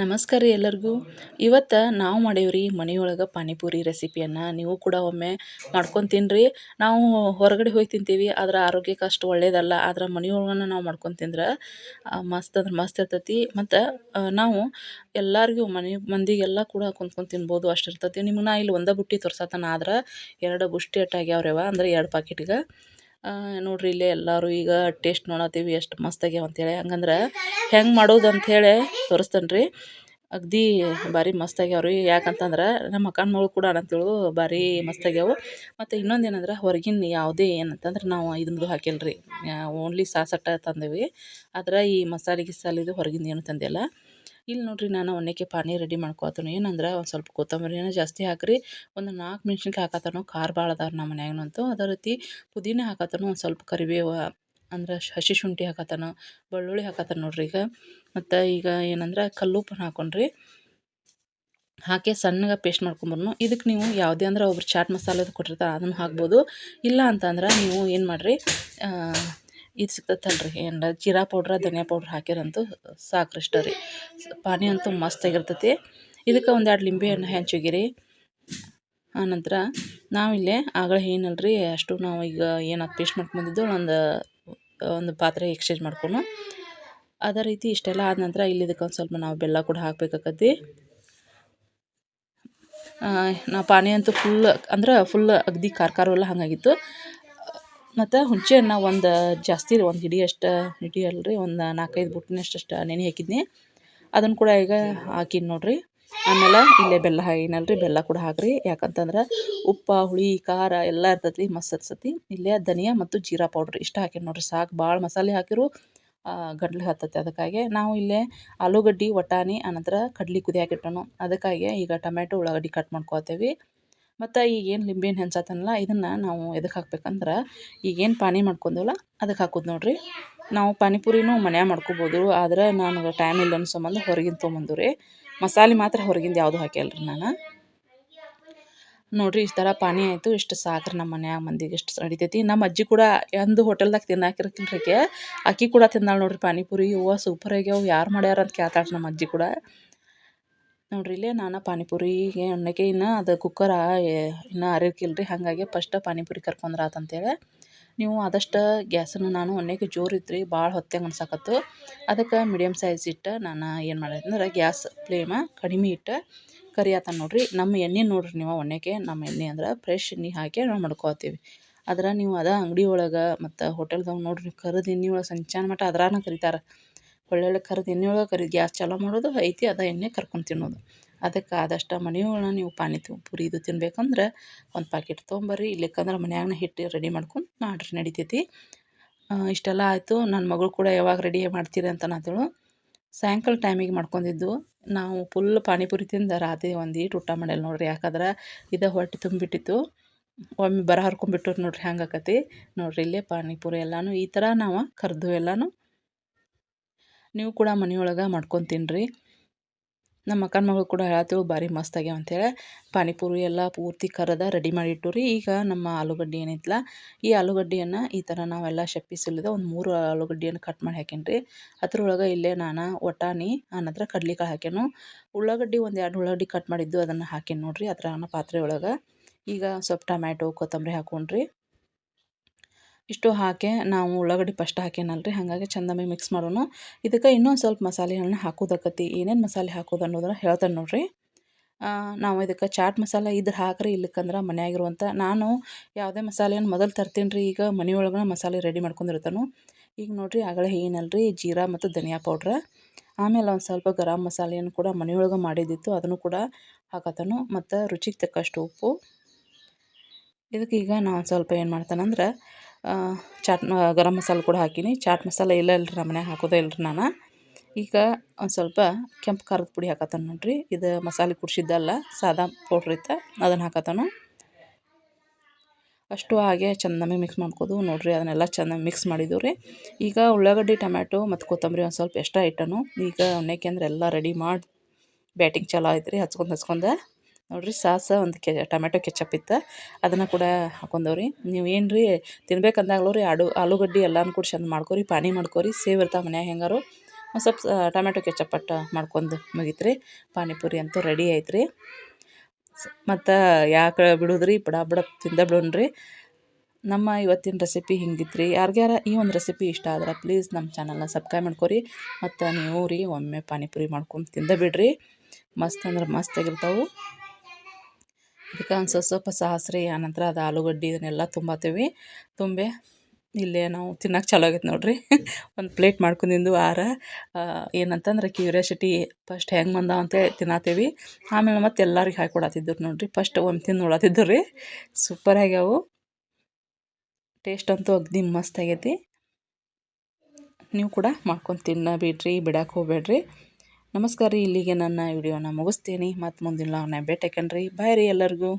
ನಮಸ್ಕಾರ ರೀ ಎಲ್ಲರಿಗೂ. ಇವತ್ತು ನಾವು ಮಾಡೇವ್ರಿ ಮನೆಯೊಳಗೆ ಪಾನಿಪುರಿ ರೆಸಿಪಿಯನ್ನು. ನೀವು ಕೂಡ ಒಮ್ಮೆ ಮಾಡ್ಕೊಂಡು ತಿನ್ನಿರಿ ನಾವು ಹೊರಗಡೆ ಹೋಗಿ ತಿಂತೀವಿ, ಆದ್ರೆ ಆರೋಗ್ಯಕ್ಕೆ ಅಷ್ಟು ಒಳ್ಳೇದಲ್ಲ. ಆದ್ರೆ ಮನೆಯೊಳಗನ ನಾವು ಮಾಡ್ಕೊಂಡು ತಿಂದ್ರೆ ಮಸ್ತ್ ಅಂದ್ರೆ ಮಸ್ತ್ ಇರ್ತೈತಿ. ಮತ್ತು ನಾವು ಎಲ್ಲರಿಗೂ ಮನೆ ಮಂದಿಗೆಲ್ಲ ಕೂಡ ಕುಂತ್ಕೊಂಡು ತಿನ್ಬೋದು, ಅಷ್ಟು ಇರ್ತೈತಿ. ನಿಮ್ಗೆ ನಾ ಇಲ್ಲಿ ಒಂದೇ ಬುಟ್ಟಿ ತೋರ್ಸತ್ತನ ಆದ್ರೆ ಎರಡು ಬುಷ್ಟಿ ಅಟ್ಟಾಗ್ಯಾವ್ರವ, ಅಂದ್ರೆ ಎರಡು ಪಾಕಿಟಿಗೆ ನೋಡಿರಿ ಇಲ್ಲೇ ಎಲ್ಲರೂ ಈಗ ಟೇಸ್ಟ್ ನೋಡತ್ತೀವಿ ಎಷ್ಟು ಮಸ್ತ್ ಆಗ್ಯಾವ ಅಂತೇಳಿ. ಹಂಗಂದ್ರೆ ಹೆಂಗೆ ಮಾಡೋದು ಅಂಥೇಳಿ ತೋರಿಸ್ತೇನೆ ರೀ ಅಗದಿ ಭಾರಿ ಮಸ್ತ್ ಆಗ್ಯಾವ ರೀ ಯಾಕಂತಂದ್ರೆ ನಮ್ಮ ಅಕ್ಕನ ಮಗಳು ಕೂಡ ಅಂತೇಳು ಭಾರಿ ಮಸ್ತ್ ಆಗ್ಯಾವು. ಮತ್ತು ಇನ್ನೊಂದು ಏನಂದ್ರೆ ಹೊರಗಿನ ಯಾವುದೇ ಏನಂತಂದ್ರೆ ನಾವು ಇದನ್ನದು ಹಾಕಿಲ್ಲ ರೀ ಓನ್ಲಿ ಸಾಸಟ್ಟ ತಂದೇವಿ. ಆದ್ರೆ ಈ ಮಸಾಲೆ ಗಿಸಾಲಿದು ಹೊರಗಿಂದ ಏನು ತಂದಿಲ್ಲ. ಇಲ್ಲಿ ನೋಡಿರಿ ನಾನು ಒಣಕ್ಕೆ ಪಾನಿ ರೆಡಿ ಮಾಡ್ಕೊತೀನಿ ಏನಂದ್ರೆ ಒಂದು ಸ್ವಲ್ಪ ಕೊತ್ತಂಬರಿನ ಜಾಸ್ತಿ ಹಾಕಿರಿ. ಒಂದು ನಾಲ್ಕು ಮೆಣ್ಸಿನ್ಕಾಯಿ ಹಾಕತ್ತನು, ಖಾರ ಭಾಳ ಅದಾವೆ ನಮ್ಮ ಮನ್ಯಾಗನಂತೂ. ಅದೇ ರೀತಿ ಪುದೀನ ಹಾಕತ್ತನು, ಒಂದು ಸ್ವಲ್ಪ ಕರಿಬೇವು, ಅಂದ್ರೆ ಹಸಿ ಶುಂಠಿ ಹಾಕತ್ತಾನ, ಬೆಳ್ಳುಳ್ಳಿ ಹಾಕತ್ತಾನ ನೋಡ್ರಿ ಈಗ. ಮತ್ತು ಈಗ ಏನಂದ್ರೆ ಕಲ್ಲುಪ್ಪನ್ನ ಹಾಕೊಂಡ್ರಿ. ಹಾಕಿ ಸಣ್ಣಗೆ ಪೇಸ್ಟ್ ಮಾಡ್ಕೊಂಬರ್ನು. ಇದಕ್ಕೆ ನೀವು ಯಾವುದೇ ಅಂದ್ರೆ ಒಬ್ರು ಚಾಟ್ ಮಸಾಲೆದು ಕೊಟ್ಟಿರ್ತಾರೆ, ಅದನ್ನು ಹಾಕ್ಬೋದು. ಇಲ್ಲ ಅಂತಂದ್ರೆ ನೀವು ಏನು ಮಾಡಿರಿ ಇದು ಸಿಗ್ತೈತಲ್ರಿ. ಏನು ಜೀರಾ ಪೌಡ್ರ, ಧನಿಯಾ ಪೌಡ್ರ್ ಹಾಕಿರಂತೂ ಸಾಕ್ರಿ ಇಷ್ಟ ರೀ ಪಾನಿ ಅಂತೂ ಮಸ್ತಾಗಿರ್ತೈತಿ ಇದಕ್ಕೆ ಒಂದು ಎರಡು ಲಿಂಬೆ ಹಣ್ಣು ಹೆಂಚೋಗಿರಿ ಆನಂತರ ನಾವಿಲ್ಲೇ ಆಗಳ ಏನಲ್ರಿ ಅಷ್ಟು ನಾವು ಈಗ ಏನು ಪೇಸ್ಟ್ ಮಾಡ್ಕೊಂಬಂದಿದ್ದು ಒಂದು ಒಂದು ಪಾತ್ರೆ ಎಕ್ಸ್ಚೇಂಜ್ ಮಾಡ್ಕೊಂಡು ಅದೇ ರೀತಿ ಇಷ್ಟೆಲ್ಲ ಆದ ನಂತರ ಇಲ್ಲಿ ಇದಕ್ಕೆ ಒಂದು ಸ್ವಲ್ಪ ನಾವು ಬೆಲ್ಲ ಕೂಡ ಹಾಕ್ಬೇಕಾಕತಿ ನಾ ಪಾನಿ ಅಂತೂ ಫುಲ್ ಅಂದ್ರೆ ಫುಲ್ ಅಗದಿ, ಖಾರ ಖಾರವೆಲ್ಲ ಹಾಗಾಗಿತ್ತು. ಮತ್ತು ಹುಂಚೆ ಹಣ್ಣು ಒಂದು ಜಾಸ್ತಿ ಒಂದು ಹಿಡಿಯಷ್ಟು ಹಿಡಿ ಅಲ್ರಿ, ಒಂದು ನಾಲ್ಕೈದು ಬುಟ್ಟಿನಷ್ಟು ನೆನೆ ಹಾಕಿದ್ನಿ. ಅದನ್ನು ಕೂಡ ಈಗ ಹಾಕಿನಿ ನೋಡಿರಿ. ಆಮೇಲೆ ಇಲ್ಲೇ ಬೆಲ್ಲ ಹಾಕಿನಲ್ರಿ, ಬೆಲ್ಲ ಕೂಡ ಹಾಕಿರಿ. ಯಾಕಂತಂದ್ರೆ ಉಪ್ಪು, ಹುಳಿ, ಖಾರ ಎಲ್ಲ ಇರ್ತೈತಿ ಮಸ್ತ್ ಅನ್ಸತಿ ಇಲ್ಲೇ ಧನಿಯಾ ಮತ್ತು ಜೀರಾ ಪೌಡ್ರ್ ಇಷ್ಟು ಹಾಕಿನಿ ನೋಡಿರಿ. ಸಾಕು ಭಾಳ ಮಸಾಲೆ ಹಾಕಿರು ಗಡ್ಲಿ ಹತ್ತೈತೆ ಅದಕ್ಕಾಗಿ ನಾವು ಇಲ್ಲೇ ಆಲೂಗಡ್ಡೆ, ವಟಾಣಿ, ಆನಂತರ ಕಡ್ಲಿ ಕುದಿಯಾಕೆ ಇಟ್ಟನು. ಅದಕ್ಕಾಗಿ ಈಗ ಟೊಮೆಟೊ ಉಳ್ಳಾಗಡ್ಡಿ ಕಟ್ ಮಾಡ್ಕೊತೇವೆ. ಮತ್ತು ಈಗೇನು ಲಿಂಬೆಹಣ್ಣು ಹೆಂಚಾತನಲ್ಲ ಇದನ್ನು ನಾವು ಎದಕ್ಕೆ ಹಾಕ್ಬೇಕಂದ್ರೆ ಈಗೇನು ಪಾನಿ ಮಾಡ್ಕೊಂಡೇವಲ್ಲ ಅದಕ್ಕೆ ಹಾಕೋದು ನೋಡಿರಿ. ನಾವು ಪಾನಿಪುರಿನೂ ಮನ್ಯಾಗ ಮಾಡ್ಕೊಬೋದು, ಆದ್ರೆ ನನಗೆ ಟೈಮ್ ಇಲ್ಲ ಅನ್ನೋ ಸಂಬಂಧ ಹೊರಗಿಂದ ತೊಗೊಂಬಂದು ರೀ. ಮಸಾಲೆ ಮಾತ್ರ ಹೊರಗಿಂದ ಯಾವುದು ಹಾಕಿಲ್ಲ ರೀ ನಾನು. ನೋಡಿರಿ ಇಷ್ಟು ಥರ ಪಾನಿ ಆಯಿತು, ಇಷ್ಟು ಸಾಕ್ರಿ ನಮ್ಮ ಮನ್ಯಾಗ ಮಂದಿಗೆ, ಇಷ್ಟು ನಡಿತೈತಿ. ನಮ್ಮ ಅಜ್ಜಿ ಕೂಡ ಎಂದು ಹೋಟೆಲ್ದಾಗ ತಿನ್ನಾಕಿರ್ತೀನಿ ರೀ ಅಕ್ಕಿ ಕೂಡ ತಿಂದಾಳೆ ನೋಡಿರಿ ಪಾನಿಪುರಿ ಹೂವು ಸೂಪರ್ ಆಗ್ಯಾವ, ಯಾರು ಮಾಡ್ಯಾರ ಅಂತ ಕೇಳ್ತಾಳೆ ನಮ್ಮ ಅಜ್ಜಿ ಕೂಡ. ನೋಡಿರಿ ಇಲ್ಲೇ ನಾನು ಪಾನಿಪುರಿಗೆ ಅನ್ನಕ್ಕೆ ಇನ್ನು ಅದು ಕುಕ್ಕರ ಇನ್ನೂ ಅರಿಕಿಲ್ಲ ರೀ ಹಾಗಾಗಿ ಫಸ್ಟ್ ಪಾನಿಪುರಿ ಕರ್ಕೊಂಡ್ರೆ ಆತಂತೇಳಿ ನೀವು ಆದಷ್ಟು ಗ್ಯಾಸನ್ನು ನಾನು ಅನ್ನಕ್ಕೆ ಜೋರು ಇತ್ತು ರೀ ಭಾಳ ಹೊತ್ತಂಗೆ ಅನ್ಸಕತ್ತು. ಅದಕ್ಕೆ ಮೀಡಿಯಮ್ ಸೈಜ್ ಇಟ್ಟು ನಾನು ಏನು ಮಾಡಿದೆ ಅಂದ್ರೆ ಗ್ಯಾಸ್ ಫ್ಲೇಮ ಕಡಿಮೆ ಇಟ್ಟು ಕರಿಯಾತ ನೋಡ್ರಿ. ನಮ್ಮ ಎಣ್ಣೆ ನೋಡ್ರಿ ನೀವು ಒಣ್ಣೆಗೆ ನಮ್ಮ ಎಣ್ಣೆ ಅಂದ್ರೆ ಫ್ರೆಶ್ ಎಣ್ಣೆ ಹಾಕಿ ನಾವು ಮಾಡ್ಕೋತೀವಿ. ಆದ್ರೆ ನೀವು ಅದ ಅಂಗಡಿ ಒಳಗೆ ಮತ್ತು ಹೋಟೆಲ್ದಾಗ ನೋಡ್ರಿ ಕರಿದ ಎಣ್ಣೆ ಒಳಗೆ ಸಂಚಾನ ಮಟ್ಟ ಅದ್ರಾಗ ಕರಿತಾರೆ. ಒಳ್ಳೊಳ್ಳೆ ಕರೆದು ಎಣ್ಣೆ ಒಳಗೆ ಕರಿ ಗ್ಯಾಸ್ ಚಾಲೂ ಮಾಡೋದು, ಐತಿ ಅದ ಎಣ್ಣೆ ಕರ್ಕೊಂಡು ತಿನ್ನೋದು. ಅದಕ್ಕೆ ಆದಷ್ಟು ಮನೆಯೊಳಗೆ ನೀವು ಪಾನಿ ಪೂರಿ ಇದು ತಿನ್ಬೇಕಂದ್ರೆ ಒಂದು ಪ್ಯಾಕೆಟ್ ತೊಗೊಂಬರ್ರಿ. ಇಲ್ಲಿಕ್ಕಂದ್ರೆ ಮನ್ಯಾಗನ ಹಿಟ್ಟು ರೆಡಿ ಮಾಡ್ಕೊಂಡು ಮಾಡಿರಿ ನಡಿತೈತಿ. ಇಷ್ಟೆಲ್ಲ ಆಯಿತು. ನನ್ನ ಮಗಳು ಕೂಡ ಯಾವಾಗ ರೆಡಿ ಮಾಡ್ತೀರಿ ಅಂತ ನಾತೇಳು ಸಾಯಂಕಾಲ ಟೈಮಿಗೆ ಮಾಡ್ಕೊಂಡಿದ್ದು. ನಾವು ಫುಲ್ ಪಾನಿಪುರಿ ತಿಂದ ರಾತ್ರಿ ಒಂದು ಈಟು ಊಟ ಮಾಡಿಲ್ಲ ನೋಡಿರಿ. ಯಾಕಂದ್ರೆ ಇದು ಹೊಟ್ಟೆ ತುಂಬಿಟ್ಟಿತ್ತು. ಒಮ್ಮೆ ಬರ ಹರ್ಕೊಂಡ್ಬಿಟ್ಟು ನೋಡ್ರಿ ಹೆಂಗೆ ಆಕತಿ. ನೋಡ್ರಿ ಇಲ್ಲೇ ಪಾನಿಪುರಿ ಎಲ್ಲನೂ ಈ ಥರ ನಾವು ಕರೆದು ಎಲ್ಲನೂ ನೀವು ಕೂಡ ಮನೆಯೊಳಗೆ ಮಾಡ್ಕೊಂಡು ತಿನ್ನಿರಿ ನಮ್ಮ ಅಕ್ಕನ ಮಗಳು ಕೂಡ ಹೇಳತ್ತೇಳು ಭಾರಿ ಮಸ್ತ್ ಆಗ್ಯಾವ ಅಂತೇಳಿ ಪಾನಿಪುರಿ ಎಲ್ಲ ಪೂರ್ತಿ ಕರದ ರೆಡಿ ಮಾಡಿ ರೀ ಈಗ ನಮ್ಮ ಆಲೂಗಡ್ಡೆ ಏನೈತಲ್ಲ ಈ ಆಲೂಗಡ್ಡೆಯನ್ನು ಈ ಥರ ನಾವೆಲ್ಲ ಶಪ್ಪಿ ಸುಲಿದ ಒಂದು ಮೂರು ಆಲೂಗಡ್ಡೆಯನ್ನು ಕಟ್ ಮಾಡಿ ಹಾಕೀನಿ ರೀ ಅದ್ರೊಳಗೆ ಇಲ್ಲೇ ನಾನು ವಟಾಣಿ ಆನಂತರ ಕಡ್ಲಿಕಾಯಿ ಹಾಕ್ಯಾನು. ಉಳ್ಳಾಗಡ್ಡಿ ಒಂದು ಎರಡು ಉಳ್ಳಾಗಡ್ಡಿ ಕಟ್ ಮಾಡಿದ್ದು ಅದನ್ನು ಹಾಕೇನು ನೋಡಿರಿ ಅದರ ಪಾತ್ರೆ ಒಳಗೆ ಈಗ ಸ್ವಲ್ಪ ಟೊಮ್ಯಾಟೊ, ಕೊತ್ತಂಬರಿ ಹಾಕ್ಕೊಂಡ್ರಿ ಇಷ್ಟು ಹಾಕಿ ನಾವು ಉಳ್ಳಾಗಡ್ಡಿ ಫಸ್ಟ್ ಹಾಕೇನಲ್ಲ ರೀ ಹಾಗಾಗಿ ಚಂದಮಿ ಮಿಕ್ಸ್ ಮಾಡೋಣ. ಇದಕ್ಕೆ ಇನ್ನೊಂದು ಸ್ವಲ್ಪ ಮಸಾಲೆಗಳನ್ನ ಹಾಕೋದಕ್ಕತಿ ಏನೇನು ಮಸಾಲೆ ಹಾಕೋದು ಅನ್ನೋದನ್ನ ಹೇಳ್ತೇನೆ ನೋಡಿರಿ. ನಾವು ಇದಕ್ಕೆ ಚಾಟ್ ಮಸಾಲೆ ಇದ್ರೆ ಹಾಕ್ರಿ ಇಲ್ಲಕ್ಕಂದ್ರೆ ಮನೆಯಾಗಿರುವಂಥ ನಾನು ಯಾವುದೇ ಮಸಾಲೆಯನ್ನು ಮೊದಲು ತರ್ತೀನಿ ರೀ ಈಗ ಮನೆಯೊಳಗೆ ಮಸಾಲೆ ರೆಡಿ ಮಾಡ್ಕೊಂಡಿರ್ತಾನು. ಈಗ ನೋಡಿರಿ ಆಗಲೇ ಏನಲ್ರಿ? ಜೀರಾ ಮತ್ತು ಧನಿಯಾ ಪೌಡ್ರ ಆಮೇಲೆ ಒಂದು ಸ್ವಲ್ಪ ಗರಂ ಮಸಾಲೆಯನ್ನು ಕೂಡ ಮನೆಯೊಳಗೆ ಮಾಡಿದ್ದಿತ್ತು ಅದನ್ನು ಕೂಡ ಹಾಕತಾನು. ಮತ್ತು ರುಚಿಗೆ ತಕ್ಕಷ್ಟು ಉಪ್ಪು. ಇದಕ್ಕೆ ಈಗ ನಾವು ಸ್ವಲ್ಪ ಏನು ಮಾಡ್ತಾನಂದ್ರೆ ಚಾಟ್ ಗರಂ ಮಸಾಲೆ ಕೂಡ ಹಾಕೀನಿ. ಚಾಟ್ ಮಸಾಲೆ ಇಲ್ಲ ಇಲ್ರಿ, ನಮ್ಮ ಮನ್ಯಾಗ ಹಾಕೋದೇ ಇಲ್ರಿ ನಾನು. ಈಗ ಒಂದು ಸ್ವಲ್ಪ ಕೆಂಪು ಖಾರದ ಪುಡಿ ಹಾಕತ್ತಾನ ನೋಡಿರಿ. ಇದು ಮಸಾಲೆ ಕುಡ್ಸಿದ್ದಲ್ಲ, ಸಾದಾ ಪೌಡ್ರ್ ಇತ್ತು ಅದನ್ನು ಹಾಕತ್ತಾನು. ಅಷ್ಟು ಹಾಗೆ ಚೆನ್ನಾಗಿ ಮಿಕ್ಸ್ ಮಾಡ್ಕೋದು ನೋಡಿರಿ, ಅದನ್ನೆಲ್ಲ ಚೆನ್ನಾಗಿ ಮಿಕ್ಸ್ ಮಾಡಿದ್ದೀವಿ ರೀ. ಈಗ ಉಳ್ಳಾಗಡ್ಡಿ, ಟೊಮ್ಯಾಟೊ ಮತ್ತು ಕೊತ್ತಂಬರಿ ಒಂದು ಸ್ವಲ್ಪ ಎಕ್ಸ್ಟ್ರಾ ಇಟ್ಟನು. ಈಗ ಎಣ್ಣೆಗೆ ಅಂದ್ರೆ ಎಲ್ಲ ರೆಡಿ ಮಾಡಿ, ಬ್ಯಾಟಿಂಗ್ ಚಾಲು ಆಯ್ತು ರೀ, ಹಚ್ಕೊಂಡು ಹಚ್ಕೊಂಡು. ನೋಡಿರಿ ಸಾಸ ಒಂದು ಕೆ, ಟೊಮೆಟೊ ಕೆಚಪ್ ಇತ್ತು. ಅದನ್ನು ಕೂಡ ಹಾಕೊಂಡವ್ರಿ. ನೀವು ಏನು ರೀ ತಿನ್ಬೇಕಂದಾಗ್ಲೂ ರೀ ಆಡು, ಆಲೂಗಡ್ಡೆ ಎಲ್ಲನೂ ಕೂಡ ಚಂದ ಮಾಡ್ಕೊರಿ, ಪಾನಿ ಮಾಡ್ಕೊರಿ, ಸೇವ್ ಇರ್ತಾವೆ ಮನ್ಯಾಗ ಹೆಂಗಾರು. ಒಂದು ಸ್ವಲ್ಪ ಟೊಮೆಟೊ ಕೆಚಪ್ ಅಟ್ಟ ಮಾಡ್ಕೊಂಡು ರೀ ಪಾನಿಪುರಿ ಅಂತೂ ರೆಡಿ ಆಯ್ತು ರೀ ಮತ್ತು ಯಾಕೆ ಬಿಡೋದು ರೀ ಬಡ ಬಡ ತಿಂದ ಬಿಡೋಣ ರೀ ನಮ್ಮ ಇವತ್ತಿನ ರೆಸಿಪಿ ಹಿಂಗಿತ್ತು ರೀ ಯಾರಿಗ್ಯಾರ ಈ ಒಂದು ರೆಸಿಪಿ ಇಷ್ಟ ಆದ್ರೆ ಪ್ಲೀಸ್ ನಮ್ಮ ಚಾನಲ್ನ ಸಬ್ಸ್ಕ್ರೈಬ್ ಮಾಡ್ಕೊರಿ. ಮತ್ತು ನೀವು ರೀ ಒಮ್ಮೆ ಪಾನಿಪುರಿ ಮಾಡ್ಕೊಂಡು ತಿಂದ ಬಿಡ್ರಿ. ಮಸ್ತ್ ಅಂದ್ರೆ ಮಸ್ತ್ ಆಗಿರ್ತಾವೆ. ಇದಕ್ಕೆ ಒಂದು ಸ್ವಲ್ಪ ಸ್ವಲ್ಪ ಸಾಸ್ರಿ ಆನಂತರ ಅದು ಆಲೂಗಡ್ಡೆ ಇದನ್ನೆಲ್ಲ ತುಂಬತ್ತೀವಿ ತುಂಬೆ ಇಲ್ಲೇ ನಾವು ತಿನ್ನಕ್ಕೆ ಚಾಲೂ ಆಗೈತೆ ನೋಡಿರಿ. ಒಂದು ಪ್ಲೇಟ್ ಮಾಡ್ಕೊಂಡಿದ್ದು ಆರ. ಏನಂತಂದ್ರೆ ಕ್ಯೂರಿಯಾಸಿಟಿ ಫಸ್ಟ್ ಹೆಂಗೆ ಬಂದಾವ ಅಂತ ತಿನ್ನತ್ತೀವಿ ಆಮೇಲೆ ಮತ್ತೆ ಎಲ್ಲರಿಗೆ ಹಾಕಿ ಕೊಡತ್ತಿದ್ರು ನೋಡಿರಿ. ಫಸ್ಟ್ ಒಂದು ತಿಂದು ನೋಡತ್ತಿದ್ದು ರೀ. ಸೂಪರ್ ಆಗ್ಯಾವು. ಟೇಸ್ಟ್ ಅಂತೂ ಅಗ್ದಿ ಮಸ್ತ್ ಆಗೈತಿ. ನೀವು ಕೂಡ ಮಾಡ್ಕೊಂಡು ತಿನ್ನಬೇಡ್ರಿ ಬಿಡಕ್ಕೆ ಹೋಗ್ಬೇಡ್ರಿ. ನಮಸ್ಕಾರ ರೀ ಇಲ್ಲಿಗೆ ನನ್ನ ವಿಡಿಯೋನ ಮುಗಿಸ್ತೀನಿ. ಮತ್ತು ಮುಂದಿನ ನಾವು ಭೇಟಿ ಹಾಕಣ್ರಿ ಬಾಯ್ ರೀ ಎಲ್ಲರಿಗೂ.